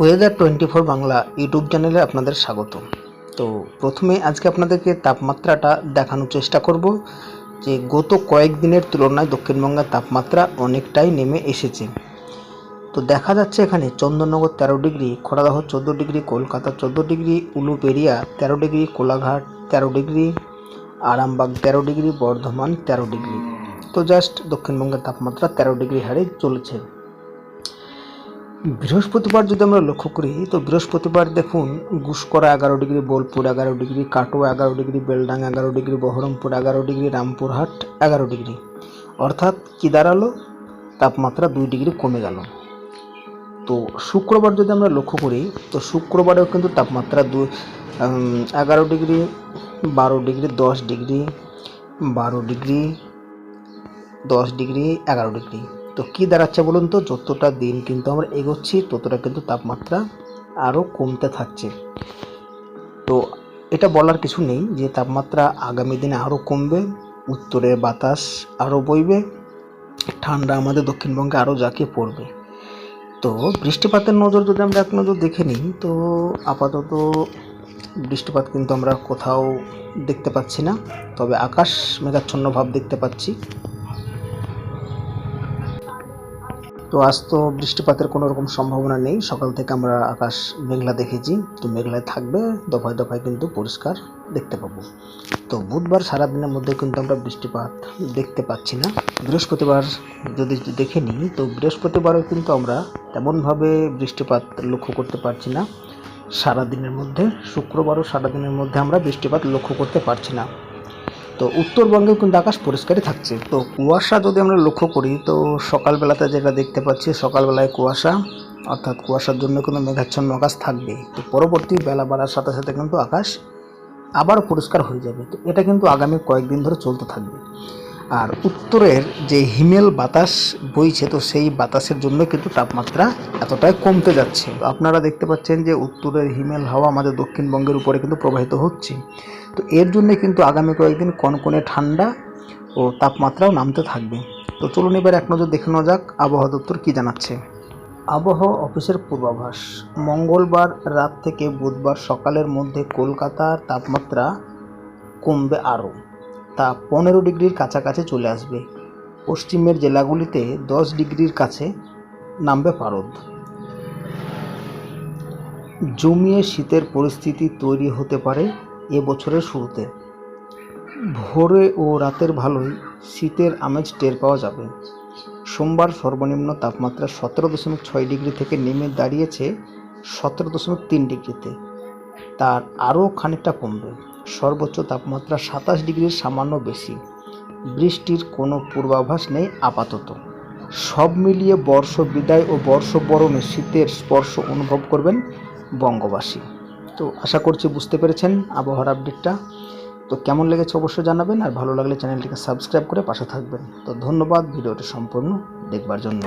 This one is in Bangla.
Weather twenty four Bangla YouTube চ্যানেলে আপনাদের স্বাগত তো প্রথমে আজকে আপনাদেরকে তাপমাত্রাটা দেখানোর চেষ্টা করব যে গত কয়েকদিনের তুলনায় দক্ষিণবঙ্গের তাপমাত্রা অনেকটাই নেমে এসেছে। তো দেখা যাচ্ছে এখানে চন্দননগর তেরো ডিগ্রি, খড়াদহ চোদ্দ ডিগ্রি, কলকাতা চোদ্দ ডিগ্রি, উলুবেরিয়া তেরো ডিগ্রি, কোলাঘাট তেরো ডিগ্রি, আরামবাগ তেরো ডিগ্রি, বর্ধমান তেরো ডিগ্রি। তো জাস্ট দক্ষিণবঙ্গের তাপমাত্রা তেরো ডিগ্রি হারে চলেছে। বৃহস্পতিবার যদি আমরা লক্ষ্য করি, তো বৃহস্পতিবার দেখুন, গুসকরা এগারো ডিগ্রি, বোলপুর এগারো ডিগ্রি, কাটোয়া এগারো ডিগ্রি বেলডাং এগারো ডিগ্রি, বহরমপুর এগারো ডিগ্রি, রামপুরহাট এগারো ডিগ্রি। অর্থাৎ কী দাঁড়াল? তাপমাত্রা দুই ডিগ্রি কমে গেল। তো শুক্রবার যদি আমরা লক্ষ্য করি, তো শুক্রবারেও কিন্তু তাপমাত্রা দু এগারো ডিগ্রি, বারো ডিগ্রি, দশ ডিগ্রি, বারো ডিগ্রি, দশ ডিগ্রি, এগারো ডিগ্রি। তো কী দাঁড়াচ্ছে বলুন তো? যতটা দিন কিন্তু আমরা এগোচ্ছি, ততটা কিন্তু তাপমাত্রা আরও কমতে থাকছে। তো এটা বলার কিছু নেই যে তাপমাত্রা আগামী দিনে আরও কমবে উত্তরের বাতাস আরও বইবে, ঠান্ডা আমাদের দক্ষিণবঙ্গে আরও জাঁকিয়ে পড়বে। তো বৃষ্টিপাতের নজর যদি আমরা এক নজর দেখে নিই, তো আপাতত বৃষ্টিপাত কিন্তু আমরা কোথাও দেখতে পাচ্ছি না, তবে আকাশ মেঘাচ্ছন্ন ভাব দেখতে পাচ্ছি। তো আজ তো বৃষ্টিপাতের কোনো রকম সম্ভাবনা নেই। সকাল থেকে আমরা আকাশ মেঘলা দেখেছি তো মেঘলায় থাকবে, দফায় দফায় কিন্তু পরিষ্কার দেখতে পাবো। তো বুধবার সারাদিনের মধ্যে কিন্তু আমরা বৃষ্টিপাত দেখতে পাচ্ছি না। বৃহস্পতিবার যদি দেখে নিই, তো বৃহস্পতিবারও কিন্তু আমরা তেমনভাবে বৃষ্টিপাত লক্ষ্য করতে পারছি না। সারাদিনের মধ্যে, শুক্রবারও সারাদিনের মধ্যে আমরা বৃষ্টিপাত লক্ষ্য করতে পারছি না। তো উত্তরবঙ্গেও কিন্তু আকাশ পরিষ্কারই থাকছে। তো কুয়াশা যদি আমরা লক্ষ্য করি, তো সকালবেলাতে যেটা দেখতে পাচ্ছি, সকালবেলায় কুয়াশা, অর্থাৎ কুয়াশার জন্য কিন্তু মেঘাচ্ছন্ন আকাশ থাকবে তো পরবর্তী বেলা বাড়ার সাথে সাথে কিন্তু আকাশ আবার পরিষ্কার হয়ে যাবে। তো এটা কিন্তু আগামী কয়েকদিন ধরে চলতে থাকবে। আর উত্তরের যে হিমেল বাতাস বইছে, তো সেই বাতাসের জন্য কিন্তু তাপমাত্রা এতটাই কমতে যাচ্ছে। আপনারা দেখতে পাচ্ছেন যে উত্তরের হিমেল হাওয়া আমাদের দক্ষিণবঙ্গের উপরে কিন্তু প্রবাহিত হচ্ছে। তো এর জন্য কিন্তু আগামী কয়েকদিন কনকনে ঠান্ডা ও তাপমাত্রাও নামতে থাকবে। তো চলুন এবার এক নজর দেখে নেওয়া যাক, আবহাওয়া দপ্তর কী জানাচ্ছে। আবহাওয়া অফিসের পূর্বাভাস, মঙ্গলবার রাত থেকে বুধবার সকালের মধ্যে কলকাতার তাপমাত্রা কমবে আরও। তা পনেরো ডিগ্রির কাছাকাছি চলে আসবে। পশ্চিমের জেলাগুলিতে দশ ডিগ্রির কাছে নামবে পারদ। জমিয়ে শীতের পরিস্থিতি তৈরি হতে পারে এ বছরের শুরুতে। ভোরে ও রাতের ভালোই শীতের আমেজ টের পাওয়া যাবে। সোমবার সর্বনিম্ন তাপমাত্রা সতেরো দশমিক ছয় ডিগ্রি থেকে নেমে দাঁড়িয়েছে সতেরো দশমিক তিন ডিগ্রিতে। তার আরও খানিকটা কমবে। সর্বোচ্চ তাপমাত্রা সাতাশ ডিগ্রির সামান্য বেশি। বৃষ্টির কোনো পূর্বাভাস নেই আপাতত। সব মিলিয়ে বর্ষ বিদায় ও বর্ষ বরণে শীতের স্পর্শ অনুভব করবেন বঙ্গবাসী। তো আশা করছি বুঝতে পেরেছেন আবহাওয়ার আপডেটটা। তো কেমন লেগেছে অবশ্যই জানাবেন আর ভালো লাগলে চ্যানেলটিকে সাবস্ক্রাইব করে পাশে থাকবেন। তো ধন্যবাদ, ভিডিওটি সম্পূর্ণ দেখবার জন্য।